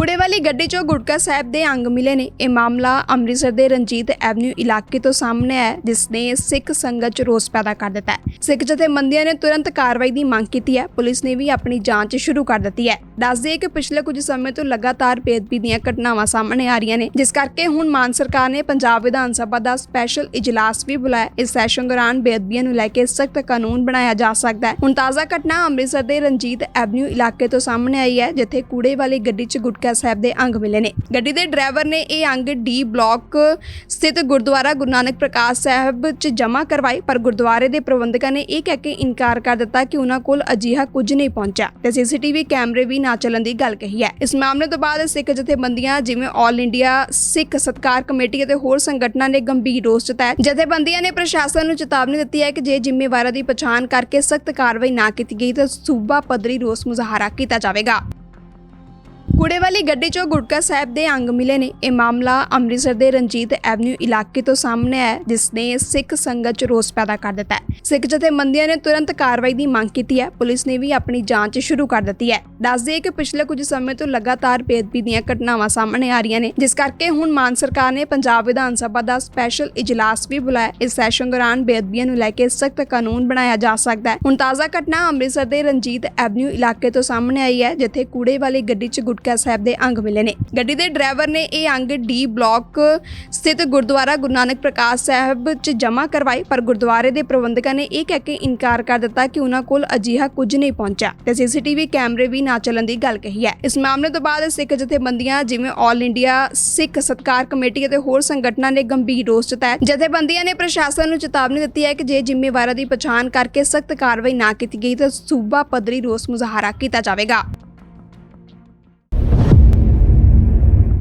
ਕੂੜੇ ਵਾਲੀ ਗੱਡੀ 'ਚੋਂ ਗੁਟਕਾ ਸਾਹਿਬ ਦੇ ਅੰਗ ਮਿਲੇ ਨੇ। ਇਹ ਮਾਮਲਾ ਅੰਮ੍ਰਿਤਸਰ ਦੇ ਰਣਜੀਤ ਐਵਨਿਊ ਇਲਾਕੇ ਤੋਂ ਸਾਹਮਣੇ ਆਇਆ ਜਿਸ ਨੇ ਸਿੱਖ ਸੰਗਤ 'ਚ ਰੋਸ ਪੈਦਾ ਕਰ ਦਿੱਤਾ ਹੈ। ਸਿੱਖ ਜਥੇਬੰਦੀਆਂ ਨੇ ਤੁਰੰਤ ਕਾਰਵਾਈ ਦੀ ਮੰਗ ਕੀਤੀ ਹੈ। ਪੁਲਿਸ ਨੇ ਵੀ ਆਪਣੀ ਜਾਂਚ ਸ਼ੁਰੂ ਕਰ ਦਿੱਤੀ ਹੈ। ਦੱਸ ਦਈਏ ਕਿ ਪਿਛਲੇ ਕੁਝ ਸਮੇਂ ਤੋਂ ਲਗਾਤਾਰ ਬੇਅਦਬੀ ਦੀਆਂ ਘਟਨਾਵਾਂ ਸਾਹਮਣੇ ਆ ਰਹੀਆਂ ਨੇ, ਜਿਸ ਕਰਕੇ ਹੁਣ ਮਾਨ ਸਰਕਾਰ ਨੇ ਪੰਜਾਬ ਵਿਧਾਨ ਸਭਾ ਦਾ ਸਪੈਸ਼ਲ ਇਜਲਾਸ ਵੀ ਬੁਲਾਇਆ ਇਸ ਸੈਸ਼ਨ ਦੌਰਾਨ ਬੇਅਦਬੀਆਂ ਨੂੰ ਲੈ ਕੇ ਸਖਤ ਕਾਨੂੰਨ ਬਣਾਇਆ ਜਾ ਸਕਦਾ ਹੈ। ਹੁਣ ਤਾਜ਼ਾ ਘਟਨਾ ਅੰਮ੍ਰਿਤਸਰ ਦੇ ਰਣਜੀਤ ਐਵਨਿਊ ਇਲਾਕੇ ਤੋਂ ਸਾਹਮਣੇ ਆਈ ਹੈ, ਜਿੱਥੇ ਕੂੜੇ ਵਾਲੀ ਗੱਡੀ 'ਚ ਗੁਟਕਾ ਸਾਹਿਬ ਦੇ ਅੰਗ ਮਿਲੇ ਨੇ। ਗੱਡੀ ਦੇ ਡਰਾਈਵਰ ਨੇ ਇਹ ਅੰਗ ਡੀ ਬਲਾਕ ਸਥਿਤ ਗੁਰਦੁਆਰਾ ਗੁਰੂ ਨਾਨਕ ਪ੍ਰਕਾਸ਼ ਸਾਹਿਬ 'ਚ ਜਮ੍ਹਾਂ ਕਰਵਾਏ ਪਰ ਗੁਰਦੁਆਰੇ ਦੇ ਪ੍ਰਬੰਧਕਾਂ ਨੇ ਇਹ ਕਹਿ ਕੇ ਇਨਕਾਰ ਕਰ ਦਿੱਤਾ ਕਿ ਉਹਨਾਂ ਕੋਲ ਅਜਿਹਾ ਕੁਝ ਨਹੀਂ ਪਹੁੰਚਿਆ। ਤੇ ਸੀਸੀਟੀਵੀ ਕੈਮਰੇ ਵੀ ਨਾ ਚੱਲਣ ਦੀ ਗੱਲ ਕਹੀ ਹੈ। ਇਸ ਮਾਮਲੇ ਤੋਂ ਬਾਅਦ ਸਿੱਖ ਜਥੇਬੰਦੀਆਂ ਜਿਵੇਂ ਆਲ ਇੰਡੀਆ ਸਿੱਖ ਸਤਕਾਰ ਕਮੇਟੀ ਅਤੇ ਹੋਰ ਸੰਗਠਨਾਂ ਨੇ ਗੰਭੀਰ ਰੋਸ ਜਤਾਇਆ। ਜਥੇਬੰਦੀਆਂ ਨੇ ਪ੍ਰਸ਼ਾਸਨ ਨੂੰ ਚੇਤਾਵਨੀ ਦਿੱਤੀ ਹੈ ਕਿ ਜੇ ਜ਼ਿੰਮੇਵਾਰਾਂ ਦੀ ਪਛਾਣ ਕਰਕੇ ਸਖਤ ਕਾਰਵਾਈ ਨਾ ਕੀਤੀ ਗਈ ਤਾਂ ਸੂਬਾ ਪੱਧਰੀ ਰੋਸ ਮੁਜ਼ਾਹਰਾ ਕੀਤਾ ਜਾਵੇਗਾ। ਕੂੜੇ ਵਾਲੀ ਗੱਡੀ 'ਚੋਂ ਗੁਟਕਾ ਸਾਹਿਬ ਦੇ ਅੰਗ ਮਿਲੇ ਨੇ। ਇਹ ਮਾਮਲਾ ਅੰਮ੍ਰਿਤਸਰ ਦੇ ਰਣਜੀਤ ਐਵਨਿਊ ਇਲਾਕੇ ਤੋਂ ਸਾਹਮਣੇ ਆਇਆ ਜਿਸ ਨੇ ਸਿੱਖ ਸੰਗਤ 'ਚ ਰੋਸ ਪੈਦਾ ਕਰ ਦਿੱਤਾ ਹੈ। ਸਿੱਖ ਜਥੇਬੰਦੀਆਂ ਨੇ ਤੁਰੰਤ ਕਾਰਵਾਈ ਦੀ ਮੰਗ ਕੀਤੀ ਹੈ। ਪੁਲਿਸ ਨੇ ਵੀ ਆਪਣੀ ਜਾਂਚ ਸ਼ੁਰੂ ਕਰ ਦਿੱਤੀ ਹੈ। ਦੱਸ ਦਈਏ ਕਿ ਪਿਛਲੇ ਕੁਝ ਸਮੇਂ ਤੋਂ ਲਗਾਤਾਰ ਬੇਅਦਬੀ ਦੀਆਂ ਘਟਨਾਵਾਂ ਸਾਹਮਣੇ ਆ ਰਹੀਆਂ ਨੇ, ਜਿਸ ਕਰਕੇ ਹੁਣ ਮਾਨ ਸਰਕਾਰ ਨੇ ਪੰਜਾਬ ਵਿਧਾਨ ਸਭਾ ਦਾ ਸਪੈਸ਼ਲ ਇਜਲਾਸ ਵੀ ਬੁਲਾਇਆ। ਇਸ ਸੈਸ਼ਨ ਦੌਰਾਨ ਬੇਅਦਬੀਆਂ ਨੂੰ ਲੈ ਕੇ ਸਖਤ ਕਾਨੂੰਨ ਬਣਾਇਆ ਜਾ ਸਕਦਾ ਹੈ। ਹੁਣ ਤਾਜ਼ਾ ਘਟਨਾ ਅੰਮ੍ਰਿਤਸਰ ਦੇ ਰਣਜੀਤ ਐਵਨਿਊ ਇਲਾਕੇ ਤੋਂ ਸਾਹਮਣੇ ਆਈ ਹੈ, ਜਿੱਥੇ ਕੂੜੇ ਵਾਲੀ ਗੱਡੀ 'ਚ ਗੁਟਕਾ ਸਾਹਿਬ ਦੇ ਅੰਗ ਮਿਲੇ ਨੇ। ਗੱਡੀ ਦੇ ਡਰਾਈਵਰ ਨੇ ਇਹ ਅੰਗ ਡੀ ਬਲਾਕ ਸਥਿਤ ਗੁਰਦੁਆਰਾ ਗੁਰੂ ਨਾਨਕ ਪ੍ਰਕਾਸ਼ ਸਾਹਿਬ 'ਚ ਜਮ੍ਹਾਂ ਕਰਵਾਏ, ਪਰ ਗੁਰਦੁਆਰੇ ਦੇ ਪ੍ਰਬੰਧਕਾਂ ਨੇ ਇਹ ਕਹਿ ਕੇ ਇਨਕਾਰ ਕਰ ਦਿੱਤਾ ਕਿ ਉਹਨਾਂ ਕੋਲ ਅਜਿਹਾ ਕੁਝ ਨਹੀਂ ਪਹੁੰਚਿਆ। ਤੇ ਸੀਸੀਟੀਵੀ ਕੈਮਰੇ ਵੀ ਨਾ ਚੱਲਣ ਦੀ ਗੱਲ ਕਹੀ ਹੈ। ਇਸ ਮਾਮਲੇ ਤੋਂ ਬਾਅਦ ਸਿੱਖ ਜਥੇਬੰਦੀਆਂ ਜਿਵੇਂ ਆਲ ਇੰਡੀਆ ਸਿੱਖ ਸਤਕਾਰ ਕਮੇਟੀ ਅਤੇ ਹੋਰ ਸੰਗਠਨਾਂ ਨੇ ਗੰਭੀਰ ਰੋਸ ਜਤਾਇਆ। ਜਥੇਬੰਦੀਆਂ ਨੇ ਪ੍ਰਸ਼ਾਸਨ ਨੂੰ ਚੇਤਾਵਨੀ ਦਿੱਤੀ ਹੈ ਕਿ ਜੇ ਜ਼ਿੰਮੇਵਾਰਾਂ ਦੀ ਪਛਾਣ ਕਰਕੇ ਸਖਤ ਕਾਰਵਾਈ ਨਾ ਕੀਤੀ ਗਈ ਤਾਂ ਸੂਬਾ ਪੱਧਰੀ ਰੋਸ ਮੁਜ਼ਾਹਰਾ ਕੀਤਾ ਜਾਵੇਗਾ।